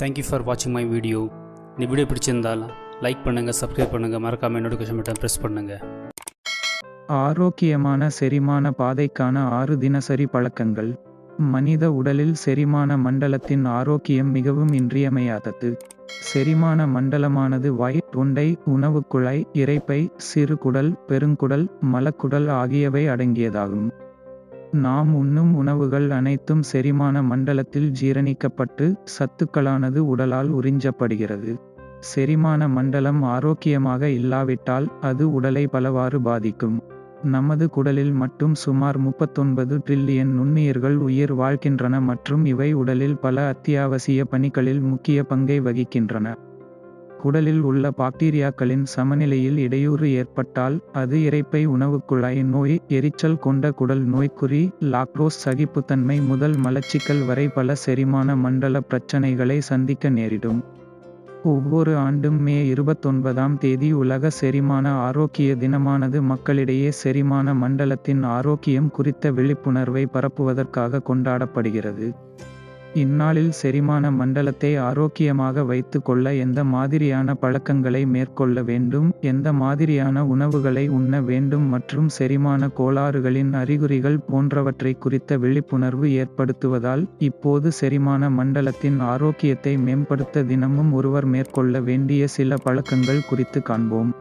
Thank you for வாட்சிங் my video இந்த video பிடிச்சிருந்தால் லைக் பண்ணுங்கள் சப்ஸ்கிரைப் பண்ணுங்கள் மறக்காமல் நோட்டிஃபிகேஷன் பட்டன் ப்ரெஸ் பண்ணுங்கள் ஆரோக்கியமான செரிமான பாதைக்கான ஆறு தினசரி பழக்கங்கள். மனித உடலில் செரிமான மண்டலத்தின் ஆரோக்கியம் மிகவும் இன்றியமையாதது. செரிமான மண்டலமானது வாய் தொண்டை உணவுக் குழாய் இரைப்பை சிறுகுடல் பெருங்குடல் மலக்குடல் ஆகியவை அடங்கியதாகும். நாம் உண்ணும் உணவுகள் அனைத்தும் செரிமான மண்டலத்தில் ஜீரணிக்கப்பட்டு சத்துக்களானது உடலால் உறிஞ்சப்படுகிறது. செரிமான மண்டலம் ஆரோக்கியமாக இல்லாவிட்டால் அது உடலை பலவாறு பாதிக்கும். நமது குடலில் மட்டும் சுமார் முப்பத்தொன்பது ட்ரில்லியன் நுண்ணுயிர்கள் உயிர் வாழ்கின்றன மற்றும் இவை உடலில் பல அத்தியாவசிய பணிகளில் முக்கிய பங்கை வகிக்கின்றன. குடலில் உள்ள பாக்டீரியாக்களின் சமநிலையில் இடையூறு ஏற்பட்டால் அது இறைப்பை உணவுக்குழாய் நோய் எரிச்சல் கொண்ட குடல் நோய்க்குறி லாக்ரோஸ் சகிப்புத்தன்மை முதல் மலச்சிக்கல் வரை பல செரிமான மண்டல பிரச்சனைகளை சந்திக்க நேரிடும். ஒவ்வொரு ஆண்டும் மே இருபத்தொன்பதாம் தேதி உலக செரிமான ஆரோக்கிய தினமானது மக்களிடையே செரிமான மண்டலத்தின் ஆரோக்கியம் குறித்த விழிப்புணர்வை பரப்புவதற்காக கொண்டாடப்படுகிறது. இந்நாளில் செரிமான மண்டலத்தை ஆரோக்கியமாக வைத்து கொள்ள எந்த மாதிரியான பழக்கங்களை மேற்கொள்ள வேண்டும் எந்த மாதிரியான உணவுகளை உண்ண வேண்டும் மற்றும் செரிமான கோளாறுகளின் அறிகுறிகள் போன்றவற்றை குறித்த விழிப்புணர்வு ஏற்படுத்துவதால் இப்போது செரிமான மண்டலத்தின் ஆரோக்கியத்தை மேம்படுத்த தினமும் ஒருவர் மேற்கொள்ள வேண்டிய சில பழக்கங்கள் குறித்து காண்போம்.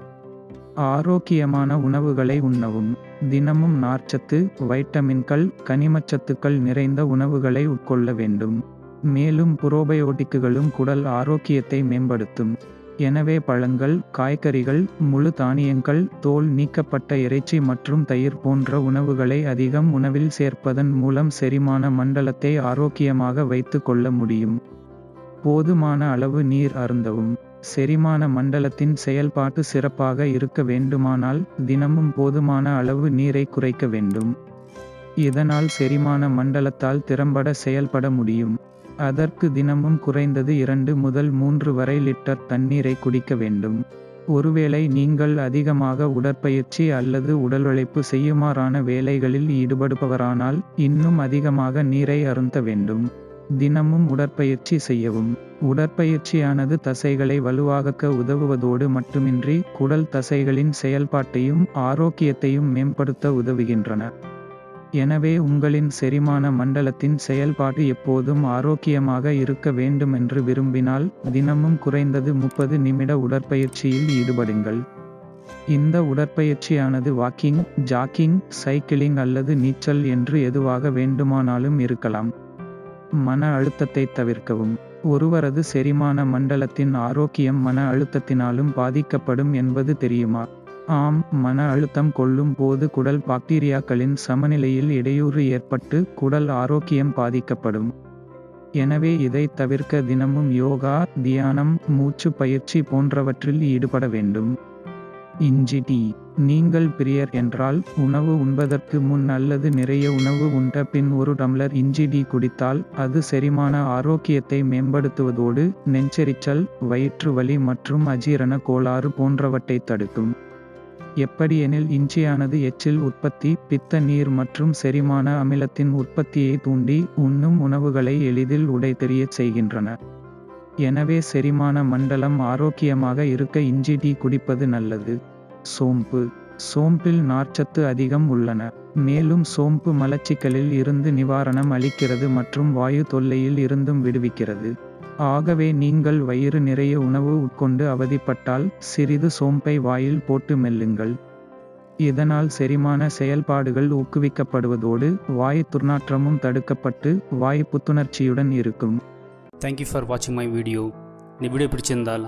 ஆரோக்கியமான உணவுகளை உண்ணவும். தினமும் நார்ச்சத்து வைட்டமின்கள் கனிமச்சத்துக்கள் நிறைந்த உணவுகளை உட்கொள்ள வேண்டும். மேலும் புரோபயோட்டிக்குகளும் குடல் ஆரோக்கியத்தை மேம்படுத்தும். எனவே பழங்கள் காய்கறிகள் முழு தானியங்கள் தோல் நீக்கப்பட்ட இறைச்சி மற்றும் தயிர் போன்ற உணவுகளை அதிகம் உணவில் சேர்ப்பதன் மூலம் செரிமான மண்டலத்தை ஆரோக்கியமாக வைத்து கொள்ள முடியும். போதுமான அளவு நீர் அருந்தவும். செரிமான மண்டலத்தின் செயல்பாட்டு சிறப்பாக இருக்க வேண்டுமானால் தினமும் போதுமான அளவு நீரை குறைக்க வேண்டும். இதனால் செரிமான மண்டலத்தால் திறம்பட செயல்பட முடியும். அதற்கு தினமும் குறைந்தது இரண்டு முதல் மூன்று வரை லிட்டர் தண்ணீரை குடிக்க வேண்டும். ஒருவேளை நீங்கள் அதிகமாக உடற்பயிற்சி அல்லது உடல் உழைப்பு செய்யுமாறான வேலைகளில் ஈடுபடுபவரானால் இன்னும் அதிகமாக நீரை அருந்த வேண்டும். தினமும் உடற்பயிற்சி செய்யவும். உடற்பயிற்சியானது தசைகளை வலுவாக்க உதவுவதோடு மட்டுமின்றி குடல் தசைகளின் செயல்பாட்டையும் ஆரோக்கியத்தையும் மேம்படுத்த உதவுகின்றன. எனவே உங்களின் செரிமான மண்டலத்தின் செயல்பாடு எப்போதும் ஆரோக்கியமாக இருக்க வேண்டுமென்று விரும்பினால் தினமும் குறைந்தது முப்பது நிமிட உடற்பயிற்சியில் ஈடுபடுங்கள். இந்த உடற்பயிற்சியானது வாக்கிங் ஜாக்கிங் சைக்கிளிங் அல்லது நீச்சல் என்று எதுவாக வேண்டுமானாலும் இருக்கலாம். மன அழுத்தத்தை தவிர்க்கவும். ஒருவரது செரிமான மண்டலத்தின் ஆரோக்கியம் மன அழுத்தத்தினாலும் பாதிக்கப்படும் என்பது தெரியுமா? ஆம் மன அழுத்தம் கொள்ளும் போது குடல் பாக்டீரியாக்களின் சமநிலையில் இடையூறு ஏற்பட்டு குடல் ஆரோக்கியம் பாதிக்கப்படும். எனவே இதை தவிர்க்க தினமும் யோகா தியானம் மூச்சு பயிற்சி போன்றவற்றில் ஈடுபட வேண்டும். இஞ்சி டீ நீங்கள் பிரியர் என்றால் உணவு உண்பதற்கு முன் அல்லது நிறைய உணவு உண்ட பின் ஒரு டம்ளர் இஞ்சி டீ குடித்தால் அது செரிமான ஆரோக்கியத்தை மேம்படுத்துவதோடு நெஞ்செரிச்சல் வயிற்று வலி மற்றும் அஜீரண கோளாறு போன்றவற்றை தடுக்கும். எப்படியெனில் இஞ்சியானது எச்சில் உற்பத்தி பித்த நீர் மற்றும் செரிமான அமிலத்தின் உற்பத்தியை தூண்டி உண்ணும் உணவுகளை எளிதில் உடைத்தெறியச் செய்கின்றன. எனவே செரிமான மண்டலம் ஆரோக்கியமாக இருக்க இஞ்சி டீ குடிப்பது நல்லது. சோம்பு. சோம்பில் நார்ச்சத்து அதிகம் உள்ளன. மேலும் சோம்பு மலச்சிக்கலில் இருந்து நிவாரணம் அளிக்கிறது மற்றும் வாயு தொல்லையில் இருந்தும் விடுவிக்கிறது. ஆகவே நீங்கள் வயிறு நிறைய உணவு உட்கொண்டு அவதிப்பட்டால் சிறிது சோம்பை வாயில் போட்டு மெல்லுங்கள். இதனால் செரிமான செயல்பாடுகள் ஊக்குவிக்கப்படுவதோடு வாயு துர்நாற்றமும் தடுக்கப்பட்டு வாயு புத்துணர்ச்சியுடன் இருக்கும். தேங்க்யூ ஃபார் வாட்சிங் மை வீடியோ இந்த வீடியோ பிடிச்சிருந்தால்